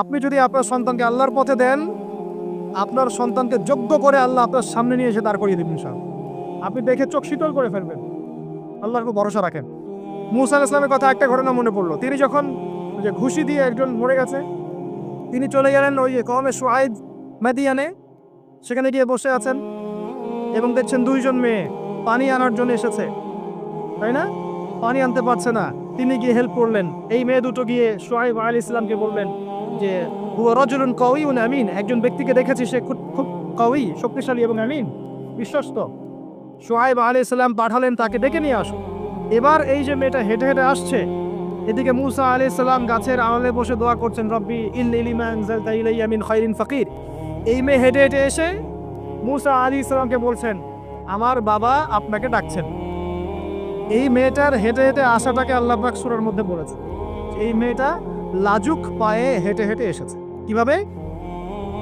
আপনি যদি আপনার সন্তানকে আল্লাহর পথে দেন, আপনার সন্তানকে যোগ্য করে আল্লাহ আপনার সামনে নিয়ে এসে দাঁড় করিয়ে দেবেন সব আপনি দেখে চোখ শীতল করে ফেলবেন। আল্লাহর উপর ভরসা রাখেন। মুসা আলাইহিস ইসলামের কথা একটা ঘটনা মনে পড়ল। তিনি যখন যে ঘুষি দিয়ে একজন মরে গেছে, তিনি চলে গেলেন ওই কমে সোয়াইদ মেদিয়ানে। সেখানে গিয়ে বসে আছেন এবং দেখছেন দুইজন মেয়ে পানি আনার জন্য এসেছে। তাই না? পানি আনতে পারছে না। তিনি গিয়ে হেল্প করলেন। এই মেয়ে দুটো গিয়ে সোহাইব আলী ইসলামকে বললেন যে হুয়া রজুলুন আমিন। একজন ব্যক্তিকে দেখেছি, সে খুব খুব কওয়ি শক্তিশালী এবং আমিন, বিশ্বস্ত। সোহাইব আলী ইসলাম পাঠালেন, তাকে ডেকে নিয়ে আসো এবার এই যে মেয়েটা হেঁটে হেঁটে আসছে, এদিকে মুসা আলী ইসলাম গাছের আড়ালে বসে দোয়া করছেন, রব্বি ইল্লিমা আনজালতা ইলাইয়া মিন খাইরিন ফাকির। এই মেয়ে হেঁটে হেঁটে এসে মুসা আলী ইসলামকে বলছেন, আমার বাবা আপনাকে ডাকছেন। এই মেয়েটার হেঁটে হেঁটে আসাটাকে আল্লাহ সূরার মধ্যে বলেছে এই মেয়েটা লাজুক পায়ে হেঁটে হেঁটে এসেছে। কীভাবে?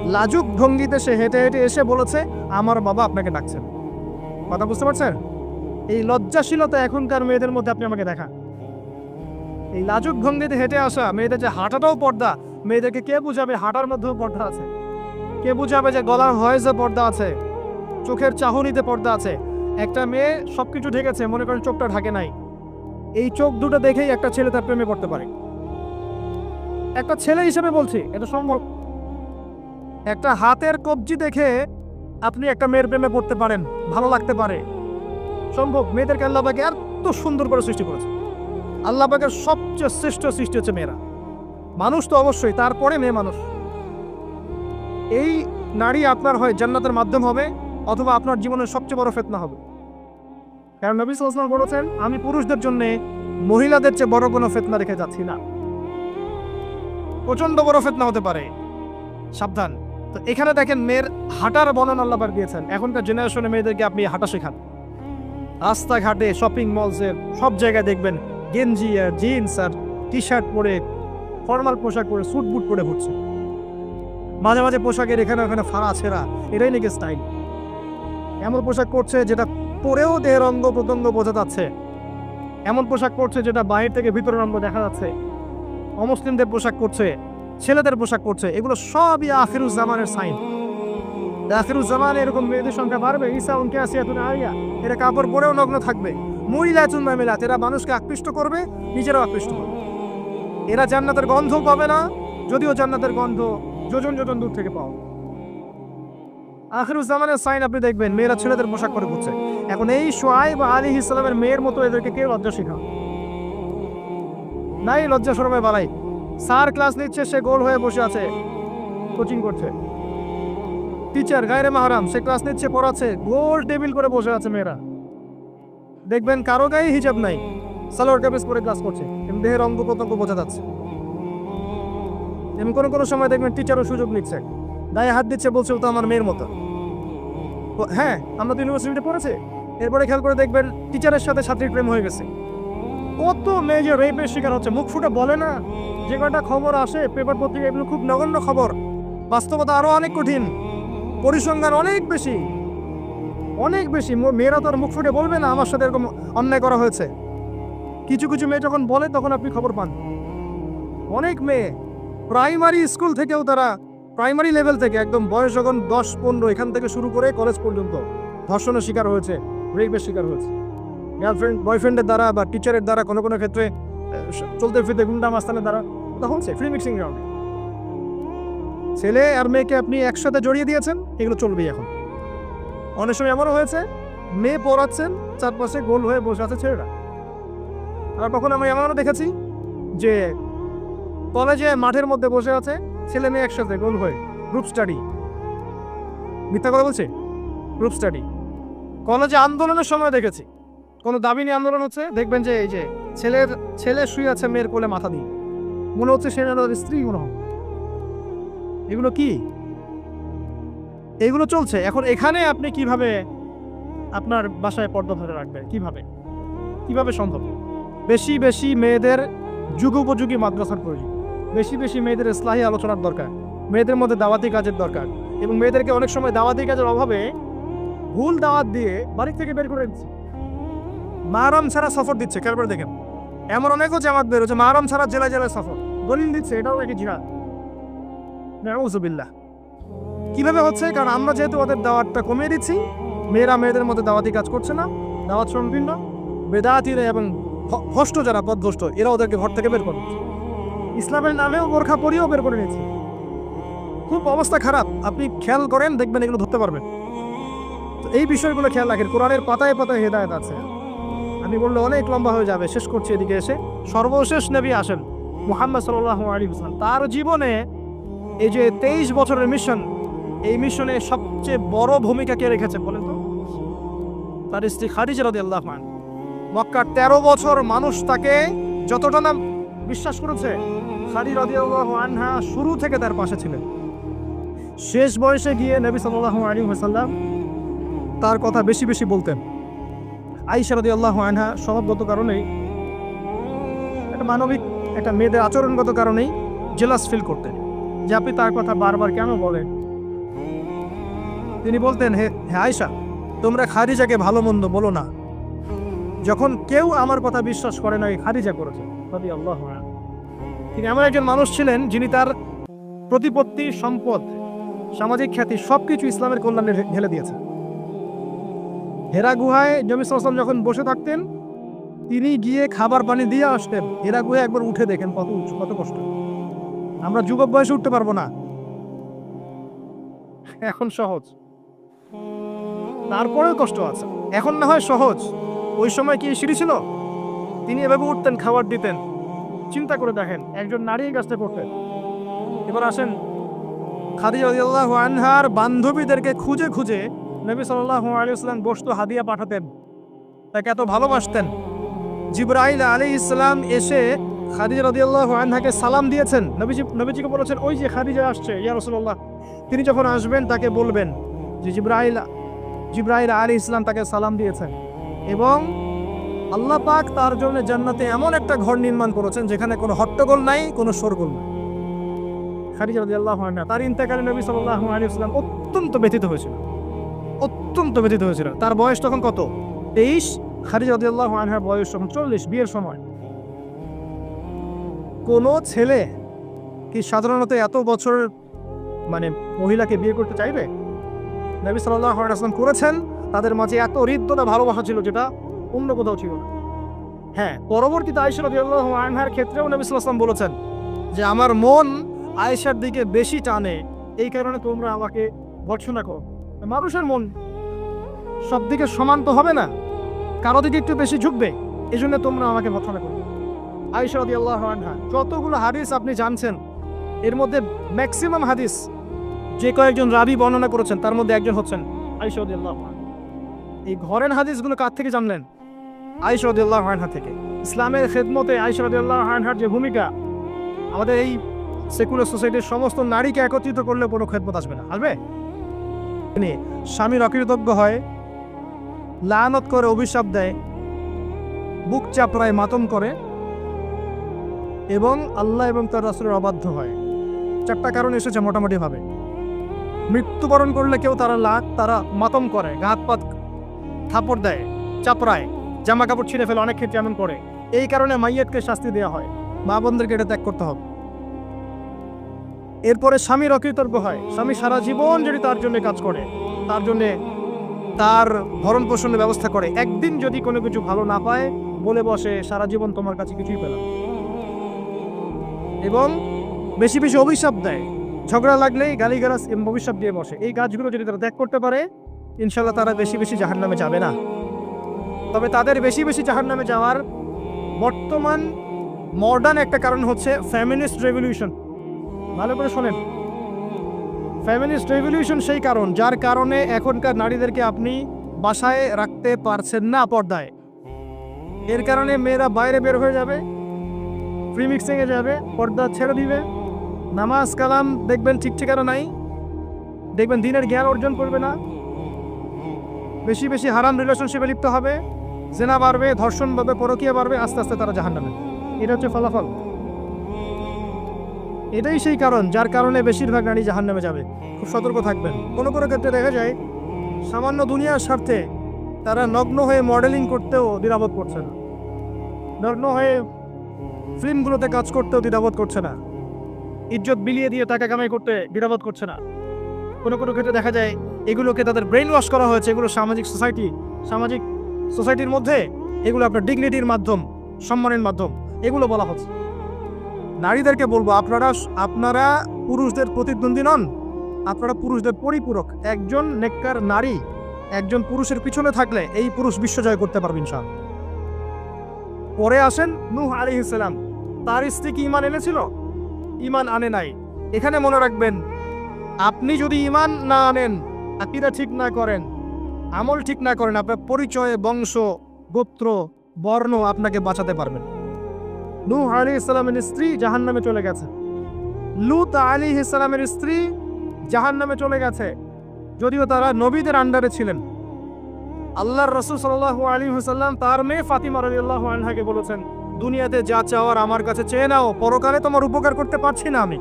লাজুক ভঙ্গিতে সে হেঁটে হেঁটে এসে বলেছে, আমার বাবা আপনাকে ডাকছেন। কথা বুঝতে পারছেন? এই লজ্জাশীলতা এখনকার মেয়েদের মধ্যে আপনি আমাকে দেখা এই লাজুক ভঙ্গিতে হেঁটে আসা মেয়েদের যে হাঁটাটাও পর্দা, মেয়েদেরকে কে বুঝাবে? হাঁটার মধ্যেও পর্দা আছে। কে বুঝাবে যে গলার ভয়েসে পর্দা আছে? চোখের চাহনিতে পর্দা আছে। একটা মেয়ে সবকিছু ঢেকেছে, মনে করেন চোখটা ঢাকে নাই। এই চোখ দুটো দেখেই একটা ছেলে তার প্রেমে পড়তে পারে। একটা ছেলে হিসেবে বলছি, এটা সম্ভব। একটা হাতের কবজি দেখে আপনি একটা মেয়ের প্রেমে পড়তে পারেন, ভালো লাগতে পারে। সম্ভব, মেয়েদেরকে আল্লাহবাকে এত সুন্দর করে সৃষ্টি করেছে। আল্লাহবাকের সবচেয়ে শ্রেষ্ঠ সৃষ্টি হচ্ছে মেয়েরা। মানুষ তো অবশ্যই, তারপরে মেয়ে মানুষ। এই নারী আপনার হয় জান্নাতের মাধ্যম হবে, অথবা আপনার জীবনের সবচেয়ে বড় ফেতনা হবে। কারণ নবী সাল্লাম বলেছেন, আমি পুরুষদের জন্য মহিলাদের চেয়ে বড় কোনো ফেতনা রেখে যাচ্ছি না। প্রচণ্ড বড় ফেতনা হতে পারে। সাবধান। তো এখানে দেখেন মেয়ের হাঁটার বর্ণনা আল্লাহ দিয়েছেন। এখনকার জেনারেশনে মেয়েদেরকে আপনি হাঁটা শেখান। রাস্তাঘাটে শপিং মলসে সব জায়গায় দেখবেন গেঞ্জি আর জিন্স আর টি শার্ট পরে ফর্মাল পোশাক পরে স্যুট বুট পরে ঘুরছে। মাঝে মাঝে পোশাকের এখানে ওখানে ফাড়া ছেঁড়া এটাই নাকি স্টাইল এমন পোশাক পরছে যেটা পরেও দেহের অঙ্গ প্রত্যঙ্গ বোঝা যাচ্ছে। এমন পোশাক পরছে যেটা বাহির থেকে ভিতরের অঙ্গ দেখা যাচ্ছে। অমুসলিমদের পোশাক পরছে ছেলেদের পোশাক পরছে এগুলো সবই আফিরুজ্জামানের সাইন। আফিরুজ্জামান এরকম মেয়েদের সংখ্যা বাড়বে? ঈসা, উনকে আসিয়া তুমি আরিয়া এরা কাপড় পরেও নগ্ন থাকবে। মহিলাচুন মামিলাত এরা মানুষকে আকৃষ্ট করবে, নিজেরাও আকৃষ্ট করবে। এরা জান্নাতের গন্ধ পাবে না, যদিও জান্নাতের গন্ধ যোজন যোজন দূর থেকে পাও আখিরুজ্জামানের সাইন আপনি দেখবেন, মেয়েরা ছেলেদের পোশাক পরে ঘুরছে। এখন এই সোয়াই বা আলী ইসলামের মেয়ের মতো এদেরকে কেউ লজ্জা শেখা নাই লজ্জা সরমে বালাই। স্যার ক্লাস নিচ্ছে, সে গোল হয়ে বসে আছে। কোচিং করছে। টিচার গায়রে মাহারাম, সে ক্লাস নিচ্ছে, পড়াচ্ছে। গোল টেবিল করে বসে আছে মেয়েরা। দেখবেন কারও গায়ে হিজাব নাই। সালোয়ার কামিজ পরে ক্লাস করছে। এবং দেহের অঙ্গ প্রত্যঙ্গ বোঝা যাচ্ছে। এবং কোনো কোনো সময় দেখবেন টিচারও সুযোগ নিচ্ছে। গায়ে হাত দিচ্ছে, বলছে, ও তো আমার মেয়ের মতো। হ্যাঁ আমরা তো ইউনিভার্সিটিতে পড়েছি। এরপরে খেয়াল করে দেখবেন টিচারের সাথে ছাত্রীর প্রেম হয়ে গেছে। কত মেয়ে রেপের শিকার হচ্ছে? মুখ ফুটে বলে না? যে কটা খবর আসে? পেপার পত্রিকা এগুলো খুব নগণ্য খবর। বাস্তবতা আরও অনেক কঠিন। পরিসংখ্যান অনেক বেশি। অনেক বেশি। মেয়েরা তো আর মুখ ফুটে বলবে না আমার সাথে এরকম অন্যায় করা হয়েছে। কিছু কিছু মেয়ে যখন বলে, তখন আপনি খবর পান। অনেক মেয়ে। প্রাইমারি স্কুল থেকেও তারা, প্রাইমারি লেভেল থেকে একদম বয়স যখন দশ, পনেরো, এখান থেকে শুরু করে কলেজ পর্যন্ত ধর্ষণের শিকার হয়েছে রেপের শিকার হয়েছে। গার্লফ্রেন্ড বয়ফ্রেন্ডের দ্বারা বা টিচারের দ্বারা কোনো কোনো ক্ষেত্রে চলতে ফিরতে গুন্ডা মাস্তানের দ্বারা এটা হচ্ছে ফ্রি মিক্সিং গ্রাউন্ডে ছেলে আর মেয়েকে আপনি একসাথে জড়িয়ে দিয়েছেন, এগুলো চলবেই এখন। অনেক সময় এমনও হয়েছে, মেয়ে পড়াচ্ছেন, চারপাশে গোল হয়ে বসে আছে ছেলেরা। আর কখন আমি এমনও দেখেছি যে কলেজে মাঠের মধ্যে বসে আছে ছেলে মেয়ে একসাথে গোল হয়ে গ্রুপ স্টাডি মিথ্যা কথা বলছে? গ্রুপ স্টাডি কলেজে আন্দোলনের সময় দেখেছি। কোনো দাবি নিয়ে আন্দোলন হচ্ছে? দেখবেন যে এই যে ছেলের, ছেলে শুয়ে আছে মেয়ের কোলে মাথা দিয়ে। মনে হচ্ছে সে তার স্ত্রী মনে এগুলো কি? এগুলো চলছে। এখন এখানে আপনি কীভাবে আপনার বাসায় পর্দা ধরে রাখবেন? কীভাবে? কীভাবে সম্ভব? বেশি বেশি মেয়েদের যুগোপযোগী মাদ্রাসার প্রয়োজন। বেশি বেশি মেয়েদের ইসলাহী আলোচনার দরকার। মেয়েদের মধ্যে দাওয়াতি কাজের দরকার। এবং মেয়েদেরকে অনেক সময় দাওয়াতি কাজের অভাবে ভুল দাওয়াত দিয়ে বাড়ি থেকে বের করে দিচ্ছে মারাম ছাড়া সফর দিচ্ছে, খেয়াল করে দেখেন। এমন অনেকও জামাত বের হচ্ছে মারাম ছাড়া জেলায় জেলায় সফর। দলিল দিচ্ছে, এটাও নাকি জিহাদ। নাউজুবিল্লাহ। কীভাবে হচ্ছে? কারণ আমরা যেহেতু ওদের দাওয়াতটা কমিয়ে দিচ্ছি, মেয়েরা মেয়েদের মধ্যে দাওয়াতি কাজ করছে না, দাওয়াত সংকীর্ণ, বেদাতিরা এবং ভ- ভ্রষ্ট যারা, পদভষ্ট এরা ওদেরকে ঘর থেকে বের করে ইসলামের নামেও বোরখা পরিয়েও বের করে নিয়েছে। খুব অবস্থা খারাপ, আপনি খেয়াল করেন, দেখবেন এগুলো ধরতে পারবেন। তো এই বিষয়গুলো খেয়াল রাখেন, কোরআনের পাতায় পাতায় হেদায়ত আছে। আমি বললে অনেক লম্বা হয়ে যাবে। শেষ করছি এদিকে এসে। সর্বশেষ নবী আসেন, মুহাম্মদ সাল্লাহ আলী হোসেন তার জীবনে এই যে তেইশ বছরের মিশন এই মিশনে সবচেয়ে বড় ভূমিকা কে রেখেছে বলেন তো? তার স্ত্রী খাদিজা রাদি আল্লাহ মক্কার তেরো বছর মানুষ তাকে যতটা না বিশ্বাস করেছে খাদি রাদি আল্লাহ আনহা শুরু থেকে তার পাশে ছিলেন। শেষ বয়সে গিয়ে নবী সাল্লাহ আলী হাসাল্লাম তার কথা বেশি বেশি বলতেন। আইসা রাদি আল্লাহ আনহা স্বভাবগত কারণেই, একটা মানবিক, একটা মেয়েদের আচরণগত কারণেই জেলাস ফিল করতেন। যে আপনি তার কথা বারবার কেন বলেন? তিনি বলতেন, হে হে আয়সা তোমরা খারিজাকে ভালো মন্দ বলো না। যখন কেউ আমার কথা বিশ্বাস করে না খারিজা করেছে। তিনি এমন একজন মানুষ ছিলেন যিনি তার প্রতিপত্তি, সম্পদ, সামাজিক খ্যাতি সবকিছু ইসলামের কল্যাণে ঢেলে দিয়েছে হেরা গুহায় জমি সালাম যখন বসে থাকতেন, তিনি গিয়ে খাবার পানি দিয়ে আসতেন। হেরা গুহায় একবার উঠে দেখেন কত কত কষ্ট। আমরা যুবক বয়সে উঠতে পারব না। এখন সহজ। তারপরেও কষ্ট আছে। এখন না হয় সহজ। ওই সময় কি সিঁড়ি ছিল? তিনি এভাবে উঠতেন, খাবার দিতেন। চিন্তা করে দেখেন, একজন নারী কাজটা করতেন। এবার আসেন খাদিজা আনহার বান্ধবীদেরকে খুঁজে খুঁজে নবী সাল্লাল্লাহু আলাইহি ওয়াসাল্লাম বস্তু হাদিয়া পাঠাতেন। তাকে এত ভালোবাসতেন। জিব্রাইল আলাইহিস ইসলাম এসে খাদিজা রাদিয়াল্লাহু আনহাকে সালাম দিয়েছেন। নবীজি, নবীজিকে বলেছেন, ওই যে খাদিজা আসছে, ইয়া রসুল্লাহ তিনি যখন আসবেন, তাকে বলবেন যে, জিব্রাইল জিব্রাইল আলী ইসলাম তাকে সালাম দিয়েছেন। এবং আল্লাহ পাক তার জন্য জান্নাতে এমন একটা ঘর নির্মাণ করেছেন, যেখানে কোনো হট্টগোল নাই, কোনো শোরগোল নাই। খাদিজা রাদিয়াল্লাহু আনহা তার ইন্তেকালে নবী সাল্লাহ আলাইহি ওয়াসাল্লাম অত্যন্ত ব্যথিত হয়েছিল। অত্যন্ত ব্যথিত হয়েছিল। তার বয়স তখন কত? তেইশ? খাদিজা রাদিয়াল্লাহু আনহার বয়স তখন চল্লিশ, বিয়ের সময়। কোনো ছেলে কি সাধারণত এত বছর মানে মহিলাকে বিয়ে করতে চাইবে? নবী সাল্লাহ আসলাম করেছেন। তাদের মাঝে এত হৃদ্যতা, ভালোবাসা ছিল যেটা অন্য কোথাও ছিল না। হ্যাঁ পরবর্তীতে আয়সা রাদিয়াল্লাহু আনহার ক্ষেত্রেও নবী সাল্লাম বলেছেন যে, আমার মন আয়েশার দিকে বেশি টানে। এই কারণে তোমরা আমাকে ভর্সনা করো। মানুষের মন সব দিকে সমান তো হবে না। কারও দিকে একটু বেশি ঝুঁকবে এই জন্য তোমরা আমাকে ভর্সনা করো। আয়েশা রাদিয়াল্লাহু আনহা, যতগুলো হাদিস আপনি জানছেন, এর মধ্যে ম্যাক্সিমাম হাদিস যে কয়েকজন রাবি বর্ণনা করেছেন, তার মধ্যে একজন হচ্ছেন আয়েশা রাদিয়াল্লাহু আনহা। এই ঘরের হাদিসগুলো কার থেকে জানলেন? আয়েশা রাদিয়াল্লাহু আনহা থেকে। ইসলামের খেদমতে আয়েশা আল্লাহ আনহার যে ভূমিকা, আমাদের এই সেকুলার সোসাইটির সমস্ত নারীকে একত্রিত করলে কোনো খেদমত আসবে না। আসবে? স্বামীর অকৃতজ্ঞ হয়, লানত করে অভিশাপ দেয়, বুক চাপড়ায় মাতম করে এবং আল্লাহ এবং তার রাসুলের অবাধ্য হয়। চারটা কারণ এসেছে মোটামুটিভাবে। মৃত্যুবরণ করলে কেউ তারা লাখ তারা মাতম করে ঘাত পাত থাপড় দেয়, চাপড়ায় জামা কাপড় ছিঁড়ে ফেলে, অনেক ক্ষেত্রে এমন করে। এই কারণে মাইয়াতকে শাস্তি দেওয়া হয়। মা বোনদেরকে এটা ত্যাগ করতে হবে। এরপরে স্বামীর অকৃতজ্ঞ হয়। স্বামী সারা জীবন যদি তার জন্য কাজ করে, তার জন্যে তার ভরণ পোষণের ব্যবস্থা করে, একদিন যদি কোনো কিছু ভালো না পায়, বলে বসে, সারা জীবন তোমার কাছে কিছুই পেলাম। এবং বেশি বেশি অভিশাপ দেয়। ঝগড়া লাগলেই গালিগালাজ এবং অভিশাপ দিয়ে বসে। এই গাছগুলো যদি তারা ত্যাগ করতে পারে ইনশাল্লাহ তারা বেশি বেশি জাহার নামে যাবে না। তবে তাদের বেশি বেশি জাহার নামে যাওয়ার বর্তমান মডার্ন একটা কারণ হচ্ছে ফ্যামিনিস্ট রেভলিউশন ভালো করে শোনেন। ফ্যামিনিস্ট রেভলিউশন সেই কারণ, যার কারণে এখনকার নারীদেরকে আপনি বাসায় রাখতে পারছেন না পর্দায়। এর কারণে মেয়েরা বাইরে বের হয়ে যাবে ফ্রি মিক্সিংয়ে যাবে, পর্দা ছেড়ে দিবে, নামাজ কালাম দেখবেন ঠিক ঠিকানা নাই, দেখবেন দিনের জ্ঞান অর্জন করবে না, বেশি বেশি হারাম রিলেশনশিপে লিপ্ত হবে, জেনা বাড়বে, ধর্ষণ বাড়বে, পরকীয়া বাড়বে, আস্তে আস্তে তারা জাহান নামে এটা হচ্ছে ফলাফল। এটাই সেই কারণ, যার কারণে বেশিরভাগ নারী জাহান নামে যাবে। খুব সতর্ক থাকবেন। কোনো কোনো ক্ষেত্রে দেখা যায়, সামান্য দুনিয়ার স্বার্থে তারা নগ্ন হয়ে মডেলিং করতেও দ্বিধাবোধ করছে না। নগ্ন হয়ে ফিল্মগুলোতে কাজ করতেও দ্বিধাবোধ করছে না। ইজ্জত বিলিয়ে দিয়ে টাকা কামাই করতে বিরাবোধ করছে না। কোনো কোনো ক্ষেত্রে দেখা যায়, এগুলোকে তাদের ব্রেন ওয়াশ করা হয়েছে, এগুলো সামাজিক সোসাইটি সামাজিক সোসাইটির মধ্যে এগুলো আপনার ডিগনিটির মাধ্যম, সম্মানের মাধ্যম, এগুলো বলা হচ্ছে। নারীদেরকে বলব, আপনারা আপনারা পুরুষদের প্রতিদ্বন্দ্বী নন। আপনারা পুরুষদের পরিপূরক। একজন নেককার নারী, একজন পুরুষের পিছনে থাকলে এই পুরুষ বিশ্বজয় করতে পারবেন সব পরে আসেন নূহ আলাইহিসসালাম তার স্ত্রী কি ইমান এনেছিল? ইমান আনে নাই। এখানে মনে রাখবেন, আপনি যদি ইমান না আনেন, আকিদা ঠিক না করেন, আমল ঠিক না করেন, আপনার পরিচয়, বংশ, গোত্র, বর্ণ আপনাকে বাঁচাতে পারবেন নূহ আলী ইসলামের স্ত্রী জাহান নামে চলে গেছে। লুত আলী ইসলামের স্ত্রী জাহান নামে চলে গেছে। যদিও তারা নবীদের আন্ডারে ছিলেন। আল্লাহর রসুল সাল্লাহ আলী হুসাল্লাম তার মেয়ে ফাতিমা রলিয়াল্লাহু আনহাকে বলেছেন, দুনিয়াতে যা চাওয়ার আমার কাছে চেয়ে নাও, পরকালে তোমার উপকার করতে পারছি না আমি।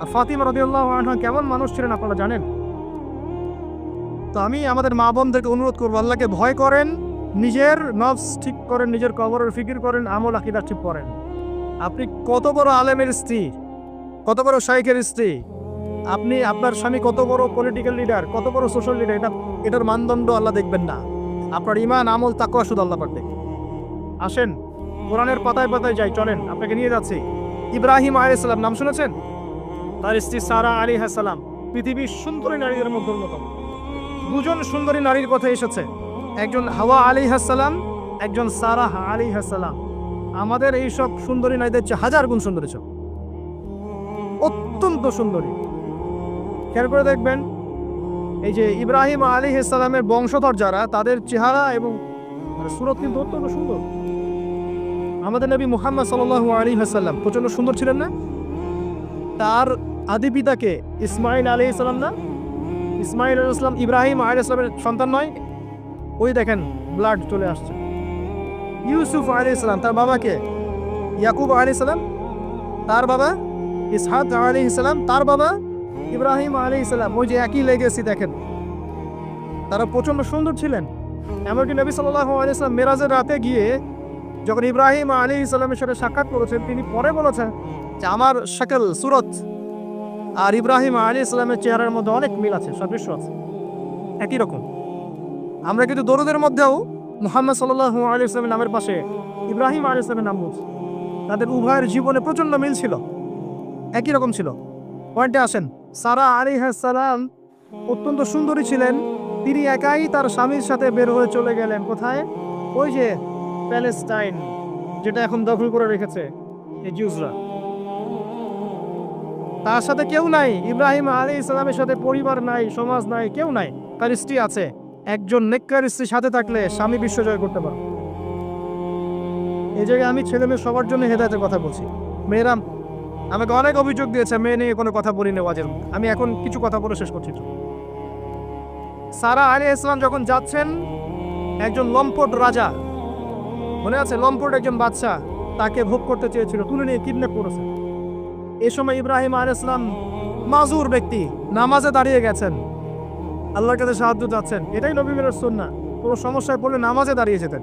আর ফাতিমা রদিউল্লাহ আনহা কেমন মানুষ ছিলেন আপনারা জানেন? তো আমি আমাদের মা বোনদেরকে অনুরোধ করব, আল্লাহকে ভয় করেন নিজের নফস ঠিক করেন, নিজের কবরের ফিকির করেন, আমল, আকিদা ঠিক করেন। আপনি কত বড় আলেমের স্ত্রী, কত বড় শাইখের স্ত্রী, আপনি, আপনার স্বামী কত বড় পলিটিক্যাল লিডার কত বড় সোশ্যাল লিডার এটা, এটার মানদণ্ড আল্লাহ দেখবেন না। আপনার ইমান আমল তাকুয়া শুধু আল্লাহ পাক দেখবেন আসেন, কোরআনের পাতায় পাতায় যাই, চলেন, আপনাকে নিয়ে যাচ্ছি। ইব্রাহিম আলাইসাল্লাম নাম শুনেছেন? তার স্ত্রী সারা আলী হাসালাম পৃথিবীর সুন্দরী নারীদের মধ্যে অন্যতম। দুজন সুন্দরী নারীর কথা এসেছে। একজন হাওয়া আলী হাসালাম একজন সারাহ আলী হাসালাম আমাদের এই সব সুন্দরী নারীদের চেয়ে হাজার গুণ সুন্দরী ছিল অত্যন্ত সুন্দরী। খেয়াল করে দেখবেন, এই যে ইব্রাহিম আলী ইসলামের বংশধর যারা, তাদের চেহারা এবং সুরত কিন্তু অত্যন্ত সুন্দর। আমাদের নবী মুহাম্মদ সাল্লাহ আলী হাসাল্লাম প্রচণ্ড সুন্দর ছিলেন না? তার আদি পিতাকে ইসমাইল আলী ইসলাম না? ইসমাইল আলী ইসলাম ইব্রাহিম আলী ইসলামের সন্তান নয় ওই দেখেন ব্লাড চলে আসছে। ইউসুফ আলী ইসলাম তার বাবাকে? ইয়াকুব আলী ইসলাম তার বাবা? ইসহাদ আলী ইসলাম তার বাবা? ইব্রাহিম আলী ইসলাম ওই যে একই লেগেছি দেখেন। তারা প্রচণ্ড সুন্দর ছিলেন। এমনকি নবী সাল্লাহ আলী ইসলাম মেরাজের রাতে গিয়ে যখন ইব্রাহিম আলী ইসলামের সাথে সাক্ষাৎ করেছেন, তিনি পরে বলেছেন যে, আমার শাকল, সুরত আর ইব্রাহিম আলী ইসলামের চেহারার মধ্যে অনেক মিল আছে, সাদৃশ্য আছে। একই রকম। আমরা কিন্তু দরুদের মধ্যেও মোহাম্মদ সাল্লাহ আলী ইসলামের নামের পাশে ইব্রাহিম আলী ইসলামের নাম বলছি তাদের উভয়ের জীবনে প্রচণ্ড মিল ছিল। একই রকম ছিল। পয়েন্টে আসেন, সারা আলী সালাম অত্যন্ত সুন্দরী ছিলেন। তিনি একাই তার স্বামীর সাথে বের হয়ে চলে গেলেন। কোথায়? ওই যে প্যালেস্টাইন, যেটা এখন দখল করে রেখেছে এই জিউসরা। তার সাথে কেউ নাই। ইব্রাহিম আলী ইসলামের সাথে পরিবার নাই, সমাজ নাই, কেউ নাই। তার স্ত্রী আছে। একজন নেককার স্ত্রীর সাথে থাকলে স্বামী বিশ্বজয় করতে পারবে এই জায়গায় আমি ছেলে মেয়ে সবার জন্য হেদায়তের কথা বলছি। মেয়েরা আমাকে অনেক অভিযোগ দিয়েছে, মেয়ে নিয়ে কোনো কথা বলি না ওয়াজের আমি এখন কিছু কথা বলে শেষ করছি সারা আলী ইসলাম যখন যাচ্ছেন, একজন লম্পট রাজা, মনে আছে লম্পট একজন বাচ্চা তাকে ভোগ করতে চেয়েছিল, তুলে নিয়ে কিডন্যাপ করেছে। এ সময় ইব্রাহিম আল ইসলাম মাজুর ব্যক্তি, নামাজে দাঁড়িয়ে গেছেন। আল্লাহর কাছে সাহায্য চাচ্ছেন। এটাই নবী মেরের না কোনো সমস্যায় পড়লে নামাজে দাঁড়িয়ে যেতেন।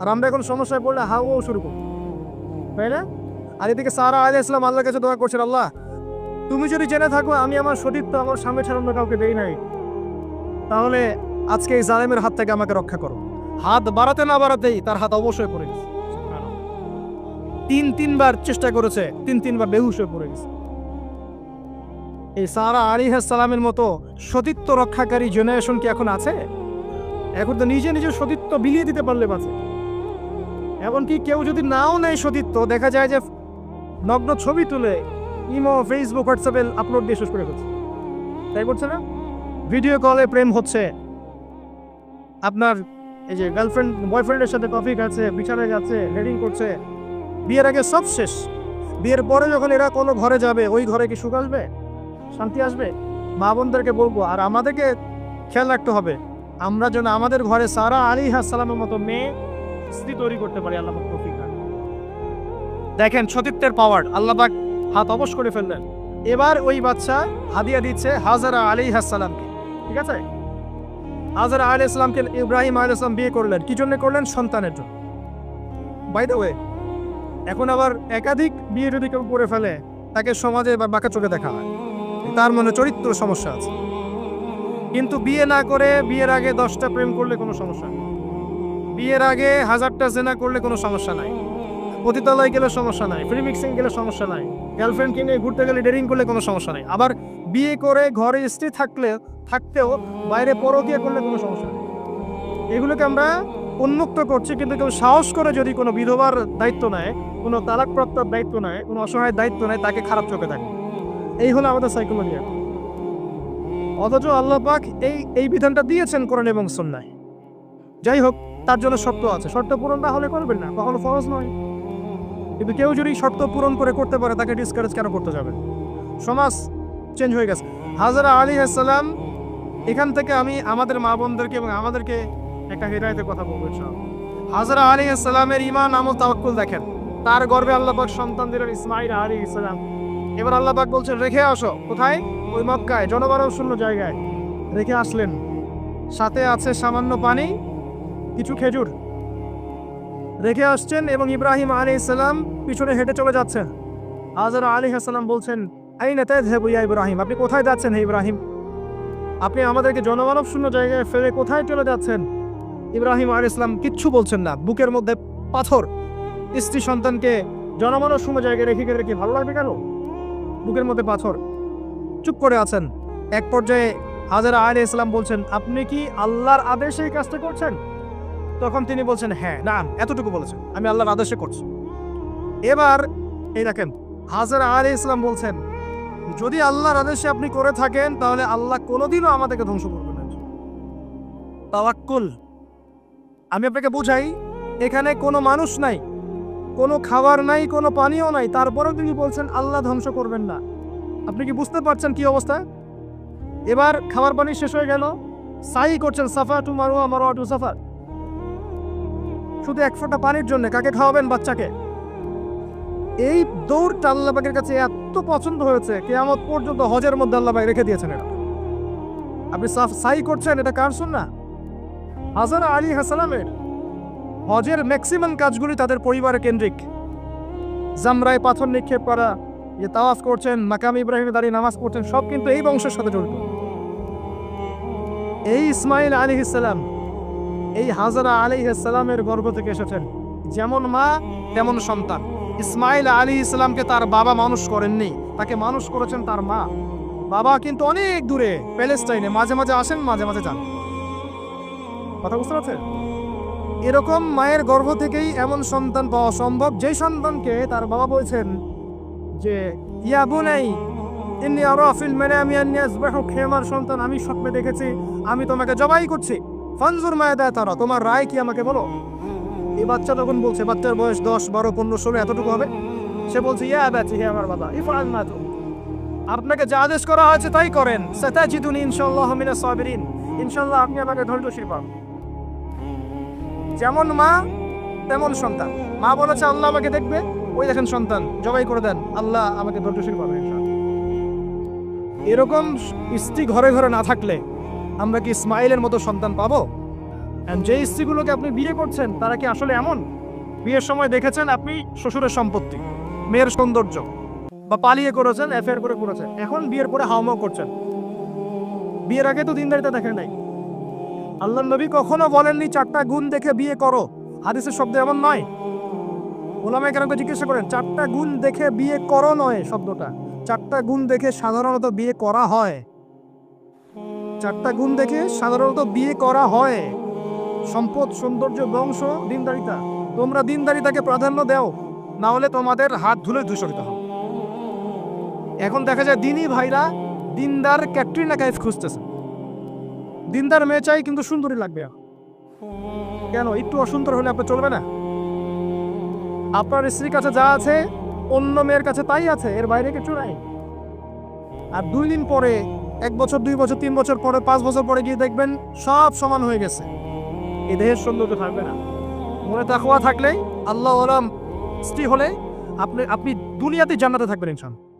আর আমরা এখন সমস্যায় পড়লে হাওয়াও শুরু করি তাই না? আর এদিকে সারা আলী ইসলাম আল্লাহর কাছে দোয়া করছেন, আল্লাহ, তুমি যদি জেনে থাকো, আমি আমার সতীত্ব আমার সামনে ছাড়ানো কাউকে দেই নাই। তাহলে আজকে এই জালেমের হাত থেকে আমাকে রক্ষা করো। হাত বাড়াতে না বাড়াতেই তার হাত অবশ্যই পড়ে গেছে। তিন তিনবার চেষ্টা করেছে, তিন তিনবার বেহুশ হয়ে পড়ে গেছে। এই সারা আলী সালামের মতো সতীত্ব রক্ষাকারী জেনারেশন কি এখন আছে? এখন তো নিজে নিজে সতীত্ব বিলিয়ে দিতে পারলে বাঁচে। এমনকি কেউ যদি নাও নেয় সতীত্ব, দেখা যায় যে নগ্ন ছবি তুলে ইমো, ফেসবুক, হোয়াটসঅ্যাপে আপলোড দিয়ে শেষ করে ফেলছে। তাই করছে না? ভিডিও কলে প্রেম হচ্ছে। আপনার এই যে গার্লফ্রেন্ড, বয়ফ্রেন্ডের সাথে কফি খাচ্ছে বিছানায় যাচ্ছে রেডিং করছে, বিয়ের আগে সব শেষ। বিয়ের পরে যখন এরা কোনো ঘরে যাবে, ওই ঘরে কি সুখ আসবে? শান্তি আসবে? মা বোনদেরকে বলব, আর আমাদেরকে খেয়াল রাখতে হবে। আমরা যেন আমাদের ঘরে সারা আলী হাসালামের মতো মেয়ে স্ত্রী তৈরি করতে পারি, আল্লাহ দেখেন সতীত্বের পাওয়ার আল্লাহ পাক হাত অবশ করে ফেললেন। এবার ওই বাচ্চা হাদিয়া দিচ্ছে হাজারা আলী হাসালামকে ঠিক আছে? হাজারা আলী ইসলামকে ইব্রাহিম আলী ইসলাম বিয়ে করলেন। কি জন্য করলেন? সন্তানের জন্য। বাই দ্য ওয়ে এখন আবার একাধিক বিয়ে যদি কেউ করে ফেলে, তাকে সমাজে বা বাঁকা চোখে দেখা হয়। তার মনে চরিত্র সমস্যা আছে। কিন্তু বিয়ে না করে বিয়ের আগে দশটা প্রেম করলে কোনো সমস্যা নেই। বিয়ের আগে হাজারটা জেনা করলে কোনো সমস্যা নাই। পতিতালয় গেলে সমস্যা নাই ফ্রি মিক্সিং গেলে সমস্যা নাই গার্লফ্রেন্ডকে নিয়ে ঘুরতে গেলে ডেরিং করলে কোনো সমস্যা নাই। আবার বিয়ে করে ঘরে স্ত্রী থাকলে, থাকতেও বাইরে পরকিয়া করলে কোনো সমস্যা নেই। এগুলোকে আমরা উন্মুক্ত করছি, কিন্তু কেউ সাহস করে যদি কোনো বিধবার দায়িত্ব নেয়, কোনো তালাকপ্রাপ্তার দায়িত্ব নেয়, কোনো অসহায় দায়িত্ব নেয়, তাকে খারাপ চোখে থাকে এই হলো আমাদের সাইকোলজি অথচ আল্লাহ পাক এই এই বিধানটা দিয়েছেন কোরআন এবং সন্ন্যায় যাই হোক, তার জন্য শর্ত আছে। শর্ত পূরণ না হলে করবেন না, কখনো ফরজ নয়। কিন্তু কেউ যদি শর্ত পূরণ করে করতে পারে, তাকে ডিসকারেজ কেন করতে যাবে সমাজ চেঞ্জ হয়ে গেছে। হাজারা আলী আসসালাম এখান থেকে আমি আমাদের মা বোনদেরকে এবং আমাদেরকে একটা হৃদায়তের কথা বলব। হাজরা আলী ইসলামের ইমান আমল, তাওয়াক্কুল দেখেন। তার গর্বে আল্লাহ সন্তান দিলেন ইসমাইল আলী ইসলাম এবার আল্লাহ পাক বলছেন, রেখে আসো। কোথায়? ওই মক্কায় জনগণ শূন্য জায়গায়। রেখে আসলেন। সাথে আছে সামান্য পানি, কিছু খেজুর। রেখে আসছেন এবং ইব্রাহিম আলী ইসলাম পিছনে হেঁটে চলে যাচ্ছেন। হাজরা আলী হাসালাম বলছেন এই নেতায় ইয়া ইব্রাহিম? আপনি কোথায় যাচ্ছেন হে ইব্রাহিম? আপনি আমাদেরকে জনমানব শূন্য জায়গায় ফেলে কোথায় চলে যাচ্ছেন? ইব্রাহিম আর ইসলাম কিচ্ছু বলছেন না। বুকের মধ্যে পাথর। স্ত্রী সন্তানকে জনমানব শূন্য জায়গায় রেখে গেলে কি ভালো লাগবে কেন বুকের মধ্যে পাথর। চুপ করে আছেন। এক পর্যায়ে হাজারা আলী ইসলাম বলছেন, আপনি কি আল্লাহর আদেশে এই কাজটা করছেন? তখন তিনি বলছেন হ্যাঁ না, এতটুকু বলেছেন। আমি আল্লাহর আদেশে করছি। এবার এই দেখেন, হাজারা আলী ইসলাম বলছেন, যদি আল্লাহর আদেশে আপনি করে থাকেন, তাহলে আল্লাহ কোনোদিনও আমাদেরকে ধ্বংস করবে তাওয়াক্কুল। আমি আপনাকে বুঝাই, এখানে কোনো মানুষ নাই। কোনো খাবার নাই, কোনো পানীয় নাই, তারপরেও তিনি বলছেন, আল্লাহ ধ্বংস করবেন না। আপনি কি বুঝতে পারছেন কি অবস্থা? এবার খাবার পানি শেষ হয়ে গেল। সাই করছেন, Safa to Marwa, Marwa to Safa. শুধু এক ফোঁটা পানির জন্য, কাকে খাওয়াবেন বাচ্চাকে? এই দৌড়টা আল্লাহবাগের কাছে এত পছন্দ হয়েছে, কেয়ামত পর্যন্ত হজের মধ্যে আল্লাহবাগ রেখে দিয়েছেন এটা। আপনি সাফ- সাই করছেন, এটা কার শুন না হাজার আলী হাসালামের হজের ম্যাক্সিমাম কাজগুলি তাদের পরিবারের কেন্দ্রিক। জামরায় পাথর নিক্ষেপ করা, যে তাওয়াজ করছেন, মাকাম ইব্রাহিমে দাঁড়িয়ে নামাজ পড়ছেন, সব কিন্তু এই বংশের সাথে জড়িত। এই ইসমাইল আলী ইসলাম এই হাজারা আলী ইসলামের গর্ভ থেকে এসেছেন। যেমন মা, তেমন সন্তান। ইসমাইল আলী ইসলামকে তার বাবা মানুষ করেননি। তাকে মানুষ করেছেন তার মা। বাবা কিন্তু অনেক দূরে, প্যালেস্টাইনে। মাঝে মাঝে আসেন, মাঝে মাঝে যান। কথা বুঝতে পারছেন? এরকম মায়ের গর্ভ থেকেই এমন সন্তান পাওয়া সম্ভব। যেই সন্তানকে তার বাবা বলছেন যে, ইয়া বুনাই আরাফিল মানামি আন্নি আসবাহুক হে আমার সন্তান, আমি স্বপ্নে দেখেছি, আমি তোমাকে জবাই করছি। ফানজুর মায়া দেয় তারা, তোমার রায় কি আমাকে বলো? এই বাচ্চা তখন বলছে, বাচ্চার বয়স দশ, বারো, পনেরো, ষোলো, এতটুকু হবে। সে বলছে, ইয়া ব্যাচি হে আমার বাবা ইফাল না তো আপনাকে যা আদেশ করা হয়েছে তাই করেন। সেটা জিতুন ইনশাল্লাহ মিনা সাবিরিন। ইনশাল্লাহ আপনি আমাকে ধৈর্যশীল পাবেন যেমন মা, তেমন সন্তান। মা বলেছে, আল্লাহ আমাকে দেখবে। ওই দেখেন সন্তান, জবাই করে দেন, আল্লাহ আমাকে ধৈর্যশীল পাবে এরকম স্ত্রী ঘরে ঘরে না থাকলে আমরা কি ইসমাইলের মতো সন্তান পাবো? যে স্ত্রীগুলোকে আপনি বিয়ে করছেন, তারা কি আসলে এমন? বিয়ের সময় দেখেছেন আপনি শ্বশুরের সম্পত্তি, মেয়ের সৌন্দর্য, বা পালিয়ে করেছেন অ্যাফেয়ার করে করেছেন। এখন বিয়ের পরে হাওমাও করছেন। বিয়ের আগে তো দিনদারিতা দেখেন নাই। আল্লাহ নবী কখনো বলেননি চারটা গুণ দেখে বিয়ে করো। হাদিসের শব্দ এমন নয়। ওলামা কেন জিজ্ঞাসা করেন, চারটা গুণ দেখে বিয়ে করো নয় শব্দটা। চারটা গুণ দেখে সাধারণত বিয়ে করা হয়। চারটা গুণ দেখে সাধারণত বিয়ে করা হয়। সম্পদ, সৌন্দর্য, বংশ, দিনদারিতা। তোমরা দিনদারিতাকে প্রাধান্য দাও। না হলে তোমাদের হাত ধুলে দূষরিত হবে। এখন দেখা যায় দিনই ভাইরা দিনদার ক্যাটরিনা কাইফ খুঁজতেছে। দিনদার মেয়ে চাই কিন্তু সুন্দরী লাগবে। কেন? একটু অসুন্দর হলে আপনার চলবে না? আপনার স্ত্রীর কাছে যা আছে, অন্য মেয়ের কাছে তাই আছে, এর বাইরে কিছু নাই। আর দুই দিন পরে, এক বছর, দুই বছর, তিন বছর পরে, পাঁচ বছর পরে গিয়ে দেখবেন সব সমান হয়ে গেছে। এই দেহের সৌন্দর্য থাকবে না। মনে তাকওয়া থাকলেই আল্লাহ ওলাম স্ত্রী হলে আপনি আপনি দুনিয়াতে জান্নাতে থাকবেন ইনশাল্লাহ